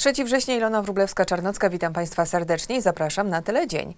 3 września Ilona Wróblewska-Czarnocka, witam Państwa serdecznie i zapraszam na Teledzień.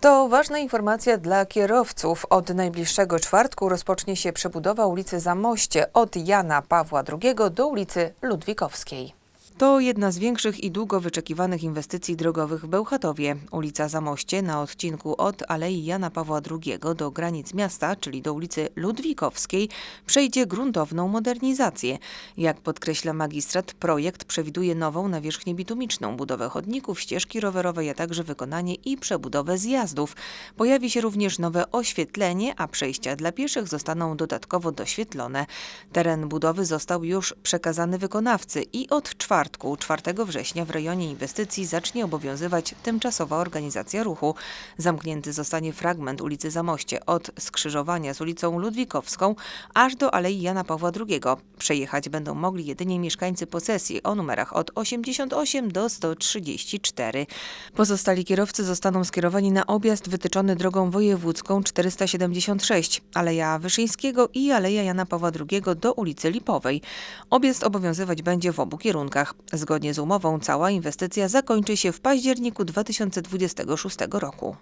To ważna informacja dla kierowców. Od najbliższego czwartku rozpocznie się przebudowa ulicy Zamoście od Jana Pawła II do ulicy Ludwikowskiej. To jedna z większych i długo wyczekiwanych inwestycji drogowych w Bełchatowie. Ulica Zamoście na odcinku od Alei Jana Pawła II do granic miasta, czyli do ulicy Ludwikowskiej, przejdzie gruntowną modernizację. Jak podkreśla magistrat, projekt przewiduje nową nawierzchnię bitumiczną, budowę chodników, ścieżki rowerowej, a także wykonanie i przebudowę zjazdów. Pojawi się również nowe oświetlenie, a przejścia dla pieszych zostaną dodatkowo doświetlone. Teren budowy został już przekazany wykonawcy i od czwartku, 4 września w rejonie inwestycji zacznie obowiązywać tymczasowa organizacja ruchu. Zamknięty zostanie fragment ulicy Zamoście od skrzyżowania z ulicą Ludwikowską aż do Alei Jana Pawła II. Przejechać będą mogli jedynie mieszkańcy posesji o numerach od 88 do 134. Pozostali kierowcy zostaną skierowani na objazd wytyczony drogą wojewódzką 476, Aleja Wyszyńskiego i Aleja Jana Pawła II do ulicy Lipowej. Objazd obowiązywać będzie w obu kierunkach. Zgodnie z umową cała inwestycja zakończy się w październiku 2026 roku.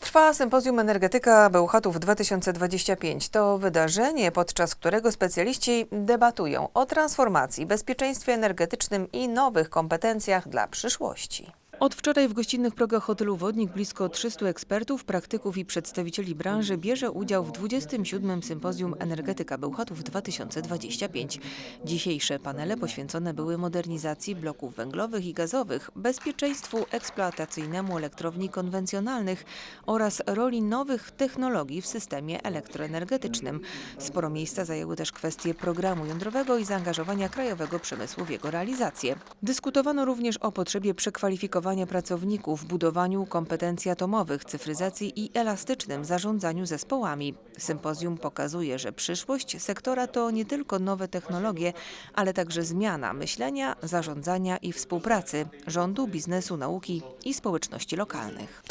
Trwa sympozjum Energetyka Bełchatów 2025. To wydarzenie, podczas którego specjaliści debatują o transformacji, bezpieczeństwie energetycznym i nowych kompetencjach dla przyszłości. Od wczoraj w gościnnych progach hotelu Wodnik blisko 300 ekspertów, praktyków i przedstawicieli branży bierze udział w 27. Sympozjum Energetyka Bełchatów 2025. Dzisiejsze panele poświęcone były modernizacji bloków węglowych i gazowych, bezpieczeństwu eksploatacyjnemu elektrowni konwencjonalnych oraz roli nowych technologii w systemie elektroenergetycznym. Sporo miejsca zajęły też kwestie programu jądrowego i zaangażowania krajowego przemysłu w jego realizację. Dyskutowano również o potrzebie przekwalifikowania pracowników, budowaniu kompetencji atomowych, cyfryzacji i elastycznym zarządzaniu zespołami. Sympozjum pokazuje, że przyszłość sektora to nie tylko nowe technologie, ale także zmiana myślenia, zarządzania i współpracy rządu, biznesu, nauki i społeczności lokalnych.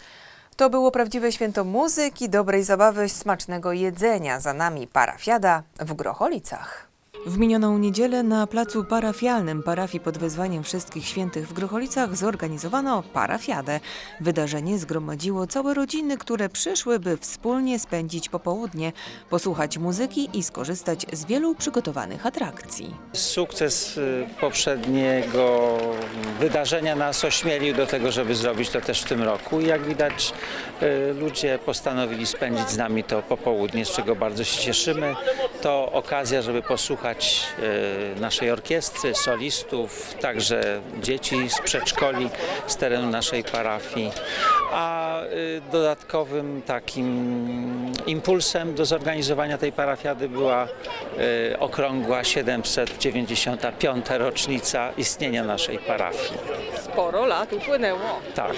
To było prawdziwe święto muzyki, dobrej zabawy, smacznego jedzenia. Za nami parafiada w Grocholicach. W minioną niedzielę na placu parafialnym parafii pod wezwaniem Wszystkich Świętych w Grocholicach zorganizowano parafiadę. Wydarzenie zgromadziło całe rodziny, które przyszły, by wspólnie spędzić popołudnie, posłuchać muzyki i skorzystać z wielu przygotowanych atrakcji. Sukces y, poprzedniego wydarzenia nas ośmielił do tego, żeby zrobić to też w tym roku. I jak widać, y, ludzie postanowili spędzić z nami to popołudnie, z czego bardzo się cieszymy. To okazja, żeby posłuchać y, naszej orkiestry, solistów, także dzieci z przedszkoli z terenu naszej parafii. A y, dodatkowym takim impulsem do zorganizowania tej parafiady była okrągła 795. rocznica istnienia naszej parafii. Sporo lat upłynęło. Tak.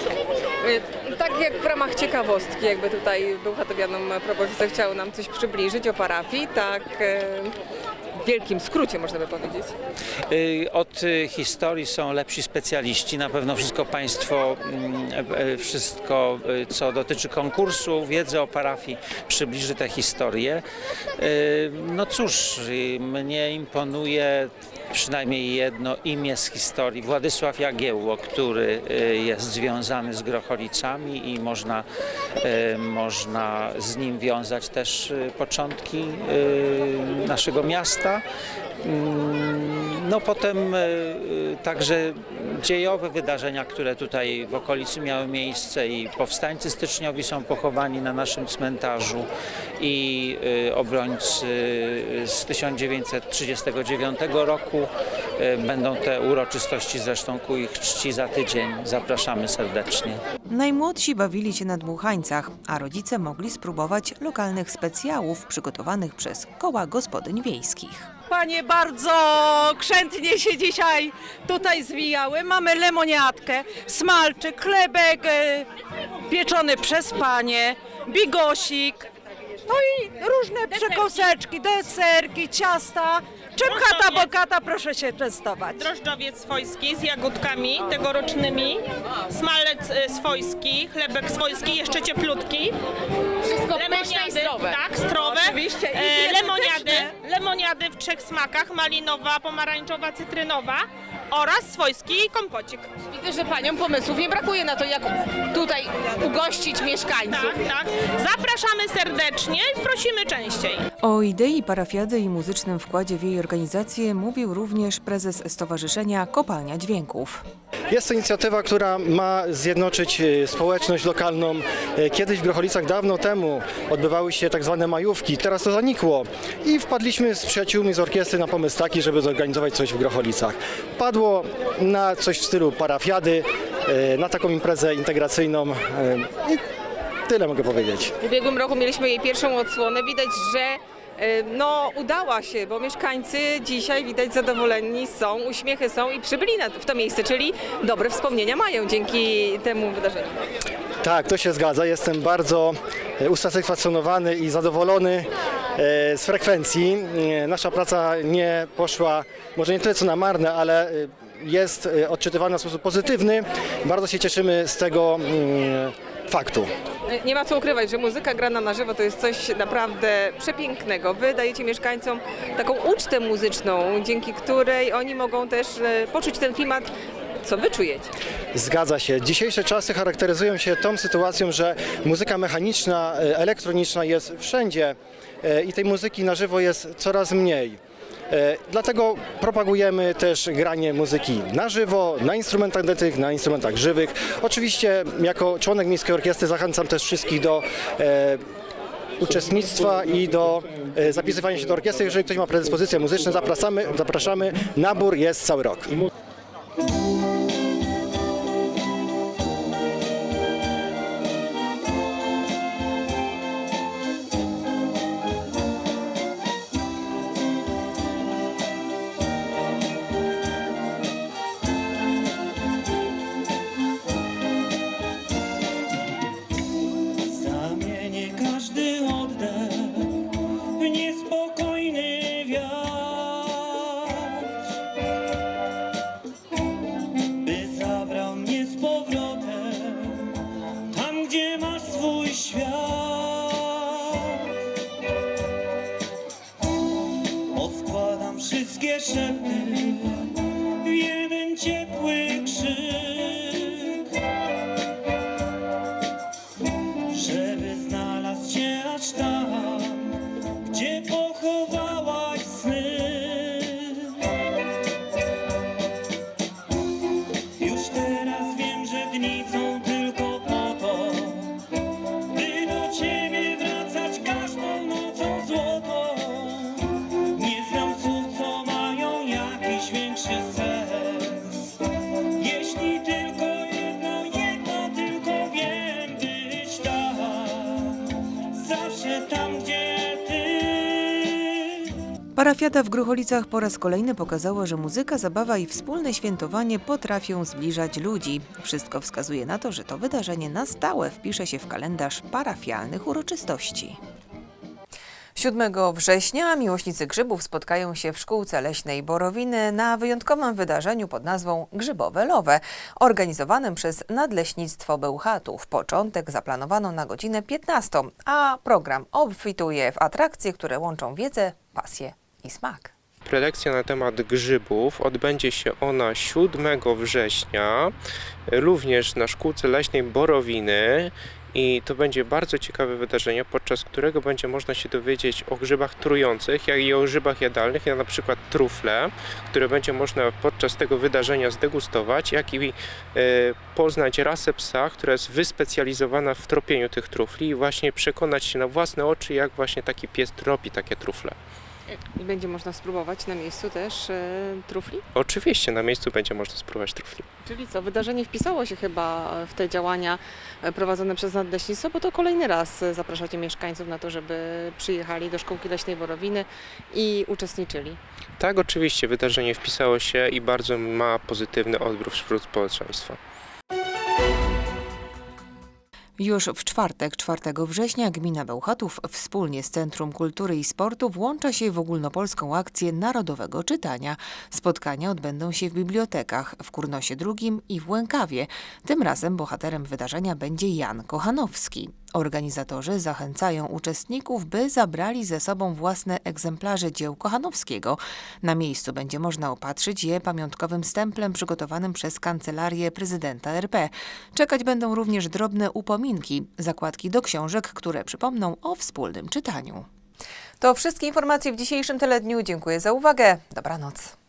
Y, Tak jak w ramach ciekawostki, jakby tutaj Bełchatowianom propozycja chciał nam coś przybliżyć o parafii, tak y, w wielkim skrócie można by powiedzieć. Y, Od y, historii są lepsi specjaliści. Na pewno wszystko Państwo, mm, e, wszystko y, co dotyczy konkursu, wiedzy o parafii przybliży tę historię. No cóż, mnie imponuje przynajmniej jedno imię z historii. Władysław Jagiełło, który jest związany z Grocholicami i można, można z nim wiązać też początki naszego miasta. miasta. No potem y, y, także dziejowe wydarzenia, które tutaj w okolicy miały miejsce i powstańcy styczniowi są pochowani na naszym cmentarzu i y, obrońcy z 1939 roku. Będą te uroczystości zresztą ku ich czci za tydzień. Zapraszamy serdecznie. Najmłodsi bawili się na dmuchańcach, a rodzice mogli spróbować lokalnych specjałów przygotowanych przez koła gospodyń wiejskich. Panie bardzo chętnie się dzisiaj tutaj zwijały. Mamy lemoniatkę, smalczyk, chlebek e, pieczony przez panie, bigosik, no i różne przekąseczki, deserki, ciasta. Czym chata bogata, proszę się częstować. Drożdżowiec swojski z jagódkami tegorocznymi, smalec e, swojski, chlebek swojski, jeszcze cieplutki. Wszystko pyszne i zdrowe. Tak, zdrowe. Oczywiście. I E, lemoniady, lemoniady w trzech smakach, malinowa, pomarańczowa, cytrynowa oraz swojski kompocik. Widzę, że paniom pomysłów nie brakuje na to, jak tutaj ugościć mieszkańców. Tak, tak. Zapraszamy serdecznie i prosimy częściej. O idei parafiady i muzycznym wkładzie w jej organizację mówił również prezes Stowarzyszenia Kopalnia Dźwięków. Jest to inicjatywa, która ma zjednoczyć e, społeczność lokalną. E, Kiedyś w Grocholicach dawno temu odbywały się tak zwane majówki, teraz to zanikło i wpadliśmy z przyjaciółmi z orkiestry na pomysł taki, żeby zorganizować coś w Grocholicach. Padło na coś w stylu parafiady, e, na taką imprezę integracyjną tyle mogę powiedzieć. W ubiegłym roku mieliśmy jej pierwszą odsłonę. Widać, że e, no, udała się, bo mieszkańcy dzisiaj widać zadowoleni są, uśmiechy są i przybyli na, w to miejsce, czyli dobre wspomnienia mają dzięki temu wydarzeniu. Tak, to się zgadza. Jestem bardzo e, usatysfakcjonowany i zadowolony e, z frekwencji. Nasza praca nie poszła, może nie tyle co na marne, ale jest odczytywana w sposób pozytywny. Bardzo się cieszymy z tego mm, faktu. Nie ma co ukrywać, że muzyka grana na żywo to jest coś naprawdę przepięknego. Wy dajecie mieszkańcom taką ucztę muzyczną, dzięki której oni mogą też e, poczuć ten klimat, co wy czujecie. Zgadza się. Dzisiejsze czasy charakteryzują się tą sytuacją, że muzyka mechaniczna, e, elektroniczna jest wszędzie e, i tej muzyki na żywo jest coraz mniej. E, Dlatego propagujemy też granie muzyki na żywo, na instrumentach detych, na instrumentach żywych. Oczywiście jako członek Miejskiej Orkiestry zachęcam też wszystkich do e, uczestnictwa i do e, zapisywania się do orkiestry. Jeżeli ktoś ma predyspozycje muzyczne, zapraszamy, zapraszamy. Nabór jest cały rok. Jeden ciepły krzyk. żeby znalazł cię aż tam, gdzie pochowałaś sny. Już teraz wiem, że dni są Parafiada w Grucholicach po raz kolejny pokazała, że muzyka, zabawa i wspólne świętowanie potrafią zbliżać ludzi. Wszystko wskazuje na to, że to wydarzenie na stałe wpisze się w kalendarz parafialnych uroczystości. 7 września miłośnicy grzybów spotkają się w szkółce leśnej Borowiny na wyjątkowym wydarzeniu pod nazwą Grzybowe Lowe, organizowanym przez Nadleśnictwo Bełchatów. Początek zaplanowano na godzinę 15, a program obfituje w atrakcje, które łączą wiedzę, pasję i smak. Prelekcja na temat grzybów odbędzie się ona 7 września, również na szkółce leśnej Borowiny. I to będzie bardzo ciekawe wydarzenie, podczas którego będzie można się dowiedzieć o grzybach trujących, jak i o grzybach jadalnych, jak na przykład trufle, które będzie można podczas tego wydarzenia zdegustować, jak i e, poznać rasę psa, która jest wyspecjalizowana w tropieniu tych trufli i właśnie przekonać się na własne oczy, jak właśnie taki pies tropi takie trufle. I będzie można spróbować na miejscu też e, trufli. Oczywiście na miejscu będzie można spróbować trufli. Czyli co, wydarzenie wpisało się chyba w te działania e, prowadzone przez Nadleśnictwo, bo to kolejny raz e, zapraszacie mieszkańców na to, żeby przyjechali do Szkółki Leśnej Borowiny i uczestniczyli. Tak, oczywiście wydarzenie wpisało się i bardzo ma pozytywny odbiór wśród społeczeństwa. Już w czwartek, 4 września, gmina Bełchatów wspólnie z Centrum Kultury i Sportu włącza się w ogólnopolską akcję Narodowego Czytania. Spotkania odbędą się w bibliotekach w Kurnosie II i w Łękawie. Tym razem bohaterem wydarzenia będzie Jan Kochanowski. Organizatorzy zachęcają uczestników, by zabrali ze sobą własne egzemplarze dzieł Kochanowskiego. Na miejscu będzie można opatrzyć je pamiątkowym stemplem przygotowanym przez Kancelarię Prezydenta RP. Czekać będą również drobne upominki, zakładki do książek, które przypomną o wspólnym czytaniu. To wszystkie informacje w dzisiejszym teledniu. Dziękuję za uwagę. Dobranoc.